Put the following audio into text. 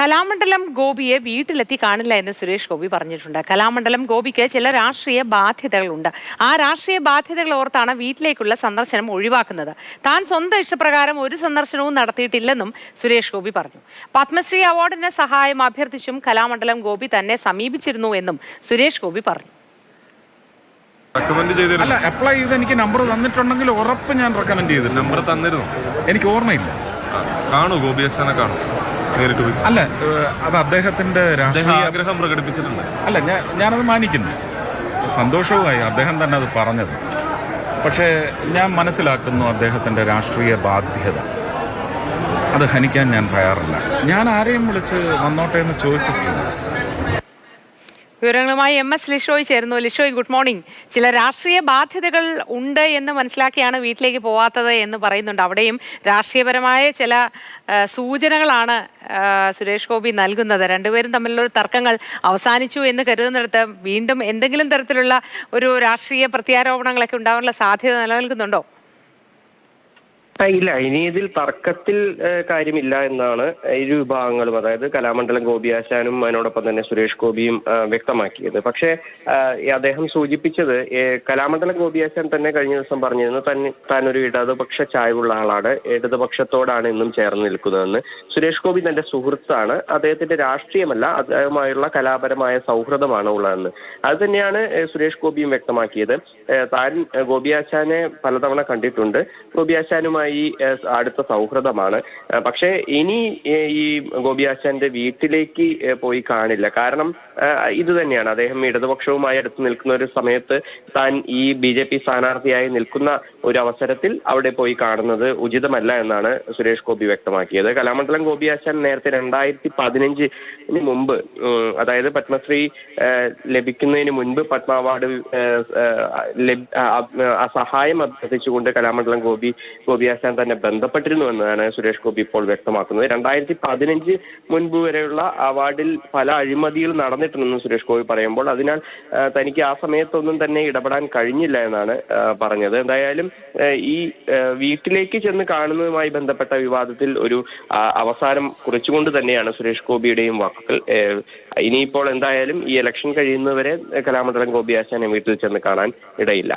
കലാമണ്ഡലം ഗോപിയെ വീട്ടിലെത്തി കാണില്ല എന്ന് സുരേഷ് ഗോപി പറഞ്ഞിട്ടുണ്ട്. കലാമണ്ഡലം ഗോപിക്ക് ചില രാഷ്ട്രീയ ബാധ്യതകളുണ്ട്. ആ രാഷ്ട്രീയ ബാധ്യതകൾ ഓർത്താണ് വീട്ടിലേക്കുള്ള സന്ദർശനം ഒഴിവാക്കുന്നത്. താൻ സ്വന്തം ഇഷ്ടപ്രകാരം ഒരു സന്ദർശനവും നടത്തിയിട്ടില്ലെന്നും സുരേഷ് ഗോപി പറഞ്ഞു. പത്മശ്രീ അവാർഡിന് സഹായം അഭ്യർത്ഥിച്ചും കലാമണ്ഡലം ഗോപി തന്നെ സമീപിച്ചിരുന്നു എന്നും സുരേഷ് ഗോപി പറഞ്ഞു. റെക്കമെൻഡ് ചെയ്തിരുന്നു. അല്ല അപ്ലൈ ചെയ്ത് എനിക്ക് നമ്പർ തന്നിട്ടുണ്ടെങ്കിൽ ഉറപ്പ് ഞാൻ റെക്കമെൻഡ് ചെയ്തിട്ടുണ്ട്. നമ്പർ തന്നിരുന്നു. എനിക്ക് ഓർമ്മയില്ല. കാണൂ ഗോപി കാണൂ. നേരിട്ട് പോയി. അല്ല അത് അദ്ദേഹത്തിന്റെ രാഷ്ട്രീയ ആഗ്രഹം പ്രകടിപ്പിച്ചിട്ടുണ്ട്. അല്ല ഞാൻ ഞാനത് മാനിക്കുന്നു. സന്തോഷവുമായി അദ്ദേഹം തന്നെ അത് പറഞ്ഞത്. പക്ഷേ ഞാൻ മനസ്സിലാക്കുന്നു അദ്ദേഹത്തിന്റെ രാഷ്ട്രീയ ബാധ്യത. അത് ഹനിക്കാൻ ഞാൻ തയ്യാറല്ല. ഞാൻ ആരെയും വിളിച്ച് വന്നോട്ടെ എന്ന് ചോദിച്ചിട്ടില്ല. വിവരങ്ങളുമായി എം എസ് ലിഷോയ് ചേരുന്നു. Lishoy good morning. ചില രാഷ്ട്രീയ ബാധ്യതകൾ ഉണ്ട് എന്ന് മനസ്സിലാക്കിയാണ് വീട്ടിലേക്ക് പോവാത്തത് എന്ന് പറയുന്നുണ്ട്. അവിടെയും രാഷ്ട്രീയപരമായ ചില സൂചനകളാണ് സുരേഷ് ഗോപി നൽകുന്നത്. രണ്ടുപേരും തമ്മിലുള്ള തർക്കങ്ങൾ അവസാനിച്ചു എന്ന് കരുതുന്നിടത്ത് വീണ്ടും എന്തെങ്കിലും തരത്തിലുള്ള ഒരു രാഷ്ട്രീയ പ്രത്യാരോപണങ്ങളൊക്കെ ഉണ്ടാകാനുള്ള സാധ്യത നിലനിൽക്കുന്നുണ്ടോ? ഇല്ല ഇനി ഇതിൽ തർക്കത്തിൽ കാര്യമില്ല എന്നാണ് ഇരു വിഭാഗങ്ങളും അതായത് കലാമണ്ഡലം ഗോപിയാശാനും അതിനോടൊപ്പം തന്നെ സുരേഷ് ഗോപിയും വ്യക്തമാക്കിയത്. പക്ഷേ അദ്ദേഹം സൂചിപ്പിച്ചത് കലാമണ്ഡലം ഗോപിയാശാൻ തന്നെ കഴിഞ്ഞ ദിവസം പറഞ്ഞിരുന്നു തന്നെ താൻ ഒരു ഇടതുപക്ഷ ചായ്വുള്ള ആളാണ് ഇടതുപക്ഷത്തോടാണ് ഇന്നും ചേർന്ന് നിൽക്കുന്നതെന്ന്. സുരേഷ് ഗോപി തന്റെ സുഹൃത്താണ് അദ്ദേഹത്തിന്റെ രാഷ്ട്രീയമല്ല അദ്ദേഹമായുള്ള കലാപരമായ സൗഹൃദമാണ് ഉള്ളതെന്ന്. അത് തന്നെയാണ് സുരേഷ് ഗോപിയും വ്യക്തമാക്കിയത്. താൻ ഗോപി ഗോപിയാശാനെ പലതവണ കണ്ടിട്ടുണ്ട്. ഗോപിയാശാനുമായി ഏഹ്, അടുത്ത സൗഹൃദമാണ്. പക്ഷേ ഇനി ഈ ഗോപിയാശാന്റെ വീട്ടിലേക്ക് പോയി കാണില്ല. കാരണം ഇത് തന്നെയാണ്. അദ്ദേഹം ഇടതുപക്ഷവുമായി അടുത്ത് നിൽക്കുന്ന ഒരു സമയത്ത് താൻ ഈ ബി ജെ പി സ്ഥാനാർത്ഥിയായി നിൽക്കുന്ന ഒരു അവസരത്തിൽ അവിടെ പോയി കാണുന്നത് ഉചിതമല്ല എന്നാണ് സുരേഷ് ഗോപി വ്യക്തമാക്കിയത്. കലാമണ്ഡലം ഗോപിയാശാൻ നേരത്തെ രണ്ടായിരത്തി പതിനഞ്ചിന് മുമ്പ് അതായത് പത്മശ്രീ ലഭിക്കുന്നതിന് മുൻപ് പത്മ അവാർഡ് സഹായം അഭ്യർത്ഥിച്ചുകൊണ്ട് കലാമണ്ഡലം ഗോപി ഗോപിയാശാൻ തന്നെ ബന്ധപ്പെട്ടിരുന്നു എന്നതാണ് സുരേഷ് ഗോപി ഇപ്പോൾ വ്യക്തമാക്കുന്നത്. രണ്ടായിരത്തി പതിനഞ്ച് മുൻപ് വരെയുള്ള അവാർഡിൽ പല അഴിമതികൾ നടന്നിട്ടുണ്ടെന്ന് സുരേഷ് ഗോപി പറയുമ്പോൾ അതിനാൽ തനിക്ക് ആ സമയത്തൊന്നും തന്നെ ഇടപെടാൻ കഴിഞ്ഞില്ല എന്നാണ് പറഞ്ഞത്. എന്തായാലും ഈ വീട്ടിലേക്ക് ചെന്ന് കാണുന്നതുമായി ബന്ധപ്പെട്ട വിവാദത്തിൽ ഒരു അവസാനം കുറിച്ചുകൊണ്ട് തന്നെയാണ് സുരേഷ് ഗോപിയുടെയും വാക്കുകൾ. ഇനിയിപ്പോൾ എന്തായാലും ഈ ഇലക്ഷൻ കഴിയുന്നവരെ കലാമണ്ഡലം ഗോപി ആശാനെ വീട്ടിൽ ചെന്ന് കാണാൻ ഇടയില്ല.